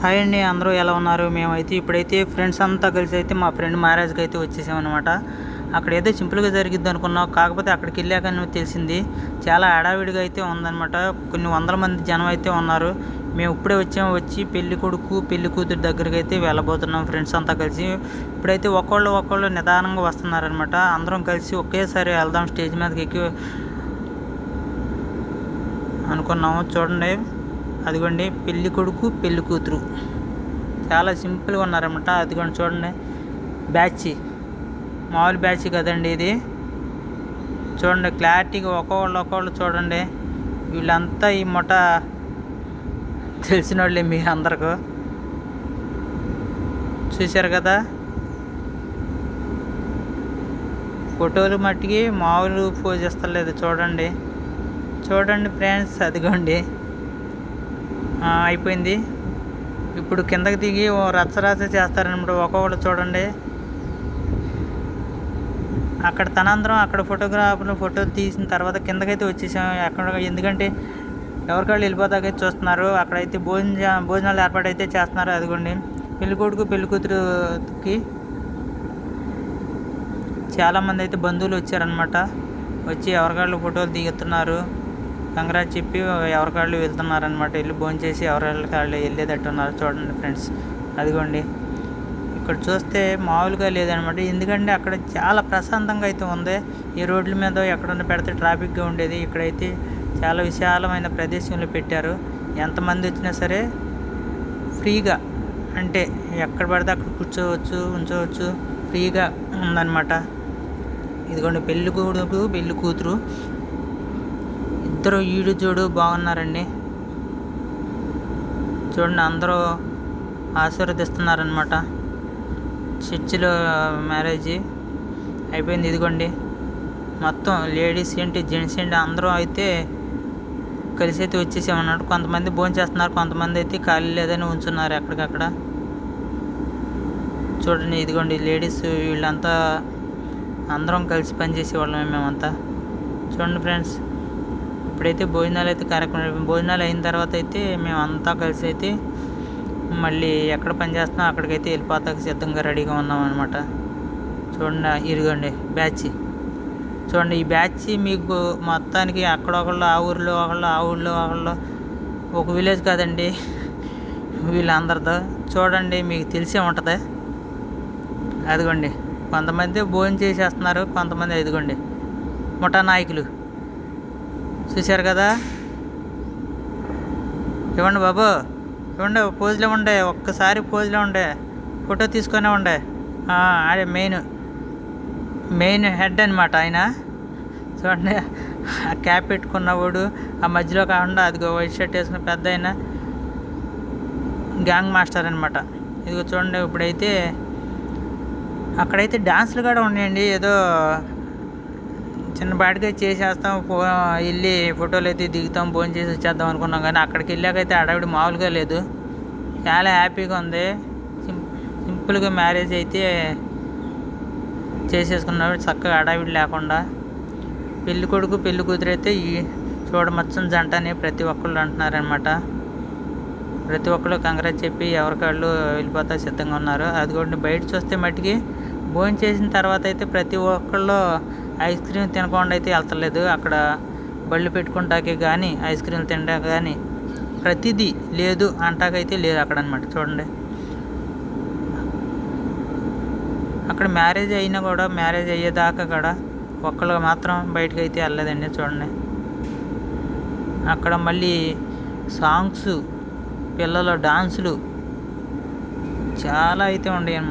Hi అండి అందరూ ఎలా ఉన్నారు? మేమైతే ఇప్పుడైతే ఫ్రెండ్స్ అంతా కలిసి అయితే మా ఫ్రెండ్ మ్యారేజ్కి అయితే వచ్చేసామన్నమాట. అక్కడ ఏదో సింపుల్గా జరిగిద్ది అనుకున్నాం కాకపోతే అక్కడికి వెళ్ళాక తెలిసింది చాలా హడావిడిగా అయితే ఉందన్నమాట. కొన్ని వందల మంది జనం అయితే ఉన్నారు. మేము ఇప్పుడే వచ్చాము వచ్చి పెళ్ళి కొడుకు పెళ్ళి కూతురు దగ్గరికి అయితే వెళ్ళబోతున్నాం ఫ్రెండ్స్ అంతా కలిసి. ఇప్పుడైతే ఒకళ్ళు ఒకళ్ళు నిదానంగా వస్తున్నారనమాట అందరం కలిసి ఒకేసారి వెళ్దాం స్టేజ్ మీదకి ఎక్కి అనుకున్నాము. చూడండి. అదిగోండి పెళ్ళి కొడుకు పెళ్ళి కూతురు. చాలా సింపుల్గా ఉన్నారన్నమాట. అదిగోండి చూడండి బ్యాచ్. మామూలు బ్యాచ్ కదండి ఇది. చూడండి క్లారిటీగా ఒక్కొక్కళ్ళు ఒక్కొక్కళ్ళు చూడండి. వీళ్ళంతా ఈ మొట తెలిసిన వాళ్ళే మీ అందరికి. చూశారు కదా? ఫోటోలు మట్టికి మామూలు పోజ్ ఇస్తలేదు. చూడండి. చూడండి ఫ్రెండ్స్ అదిగోండి. అయిపోయింది. ఇప్పుడు కిందకి దిగి ఓ చేస్తారనమాట ఒక్కొక్కటి చూడండి. అక్కడ తనంతరం అక్కడ ఫోటోగ్రాఫర్లు ఫోటోలు తీసిన తర్వాత కిందకైతే వచ్చేసాం. అక్కడ ఎందుకంటే ఎవరికాళ్ళు వెళ్ళిపోతాకే చూస్తున్నారు. అక్కడైతే భోజన భోజనాలు ఏర్పాటు అయితే చేస్తున్నారు. అదిగోండి. పెళ్ళికొడుకు పెళ్ళికూతురుకి చాలామంది అయితే బంధువులు వచ్చారనమాట వచ్చి ఎవరికాళ్ళు ఫోటోలు దిగుతున్నారు. కంగ్రాట్ చెప్పి ఎవరికాళ్ళు వెళ్తున్నారనమాట వెళ్ళి భోంచేసి ఎవరికాళ్ళు వెళ్ళేటట్టున్నారు వెళ్ళేటట్టు ఉన్నారు చూడండి ఫ్రెండ్స్. అదిగోండి. ఇక్కడ చూస్తే మామూలుగా లేదనమాట ఎందుకంటే అక్కడ చాలా ప్రశాంతంగా అయితే ఉంది. ఈ రోడ్ల మీద ఎక్కడన్నా పెడితే ట్రాఫిక్గా ఉండేది. ఇక్కడైతే చాలా విశాలమైన ప్రదేశంలో పెట్టారు. ఎంతమంది వచ్చినా సరే ఫ్రీగా అంటే ఎక్కడ పడితే అక్కడ కూర్చోవచ్చు ఉంచవచ్చు ఫ్రీగా ఉందన్నమాట. ఇదిగోండి పెళ్ళికూడు కొడుకు కూతురు ఇద్దరు ఈడు జోడు బాగున్నారండి. చూడండి అందరూ ఆశీర్వదిస్తున్నారనమాట చర్చిలో మ్యారేజ్ అయిపోయింది ఇదిగోండి. మొత్తం లేడీస్ ఏంటి జెంట్స్ ఏంటి అందరూ అయితే కలిసి అయితే వచ్చేసామన్నట్టు కొంతమంది భోంచేస్తున్నారు కొంతమంది అయితే ఖాళీ లేదని ఉంచున్నారు ఎక్కడికక్కడ. చూడండి ఇదిగోండి లేడీస్ వీళ్ళంతా అందరం కలిసి పనిచేసేవాళ్ళమే మేమంతా. చూడండి ఫ్రెండ్స్. ఇప్పుడైతే భోజనాలు అయితే కార్యక్రమం భోజనాలు అయిన తర్వాత అయితే మేము అంతా కలిసి అయితే మళ్ళీ ఎక్కడ పని చేస్తున్నాం అక్కడికైతే వెళ్ళిపోతాక సిద్ధంగా రెడీగా ఉన్నాం అనమాట చూడండి ఇదిగోండి బ్యాచ్. చూడండి ఈ బ్యాచ్ మీకు మొత్తానికి అక్కడ ఒకళ్ళు ఆ ఊరిలో ఒకళ్ళు ఆ ఊళ్ళో ఒకళ్ళు ఒక విలేజ్ కాదండి వీళ్ళందరితో చూడండి మీకు తెలిసే ఉంటుంది. అదిగోండి కొంతమంది భోజనం చేసేస్తున్నారు కొంతమంది ఇదిగోండి ముఠా నాయకులు. చూశారు కదా? ఇవ్వండి బాబు. ఇవ్వండి పోజులో ఉండే ఒక్కసారి పోజులో ఉండే ఫోటో తీసుకునే ఉండే అదే మెయిన్ మెయిన్ హెడ్ అనమాట ఆయన. చూడండి ఆ క్యాప్ పెట్టుకున్నవాడు ఆ మధ్యలో కాకుండా అదిగో వైట్ షర్ట్ వేసుకున్న పెద్ద ఆయన గ్యాంగ్ మాస్టర్ అనమాట ఇదిగో చూడండి ఇప్పుడైతే అక్కడైతే డాన్సులు కూడా ఉన్నాయండి. ఏదో చిన్నపాటికే చేసేస్తాం ఫో వెళ్ళి ఫోటోలు అయితే దిగుతాం భోజనం చేసి వచ్చేద్దాం అనుకున్నాం కానీ అక్కడికి వెళ్ళాకైతే అడవిడి మామూలుగా లేదు. చాలా హ్యాపీగా ఉంది. సింపుల్గా మ్యారేజ్ అయితే చేసేసుకున్నాడు చక్కగా అడవిడి లేకుండా. పెళ్ళి కొడుకు పెళ్ళి కూతురు అయితే ఈ చూడమచ్చని జంట అని ప్రతి ఒక్కళ్ళు అంటున్నారనమాట ప్రతి ఒక్కళ్ళు కంగ్రాట్ చెప్పి ఎవరికాళ్ళు వెళ్ళిపోతా సిద్ధంగా ఉన్నారు. అది కూడా బయట చూస్తే మట్టికి భోజనం చేసిన తర్వాత అయితే ప్రతి ఒక్కళ్ళు ఐస్ క్రీమ్ తినకుండా అయితే వెళ్తలేదు. అక్కడ బళ్ళు పెట్టుకుంటాకే కానీ ఐస్ క్రీమ్ తినడా కానీ ప్రతిదీ లేదు అంటాకైతే లేదు అక్కడ అనమాట చూడండి. అక్కడ మ్యారేజ్ అయినా కూడా మ్యారేజ్ అయ్యేదాకా కూడా ఒక్కళ్ళు మాత్రం బయటకు అయితే వెళ్ళలేదండి చూడండి. అక్కడ మళ్ళీ సాంగ్స్ పిల్లల డాన్సులు చాలా అయితే ఉన్నాయి అన్నమాట